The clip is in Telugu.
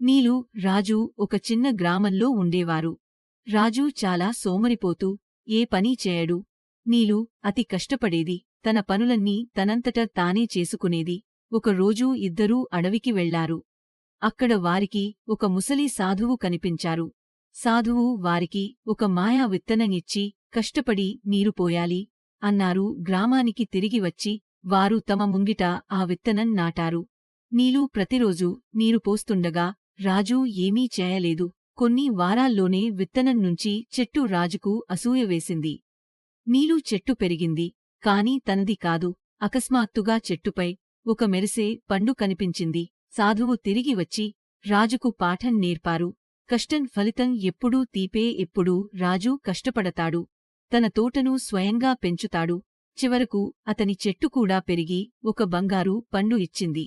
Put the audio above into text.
నీలు రాజు ఒక చిన్న గ్రామంలో ఉండేవారు. రాజు చాలా సోమరిపోతూ ఏ పనీ చేయడు. నీలు అతి కష్టపడేది తన పనులన్నీ తనంతట తానే చేసుకునేది. ఒకరోజు ఇద్దరూ అడవికి వెళ్ళారు అక్కడ వారికి ఒక ముసలి సాధువు కనిపించారు. సాధువు వారికి ఒక మాయా విత్తననిచ్చి కష్టపడి నీరు పోయాలి అన్నారు. గ్రామానికి తిరిగి వచ్చి వారు తమ ముంగిట ఆ విత్తనం నాటారు. నీలు ప్రతిరోజూ నీరు పోస్తుండగా రాజు ఏమీ చేయలేదు. కొన్ని వారాల్లోనే విత్తనం నుంచి చెట్టు రాజుకు అసూయ వేసింది. నీలు చెట్టు పెరిగింది కాని తనది కాదు. అకస్మాత్తుగా చెట్టుపై ఒక మెరిసే పండు కనిపించింది. సాధువు తిరిగి వచ్చి రాజుకు పాఠం నేర్పారు. కష్టం ఫలితం ఎప్పుడూ తీపే ఎప్పుడూ రాజు కష్టపడతాడు. తన తోటను స్వయంగా పెంచుతాడు. చివరకు అతని చెట్టు కూడా పెరిగి ఒక బంగారు పండు ఇచ్చింది.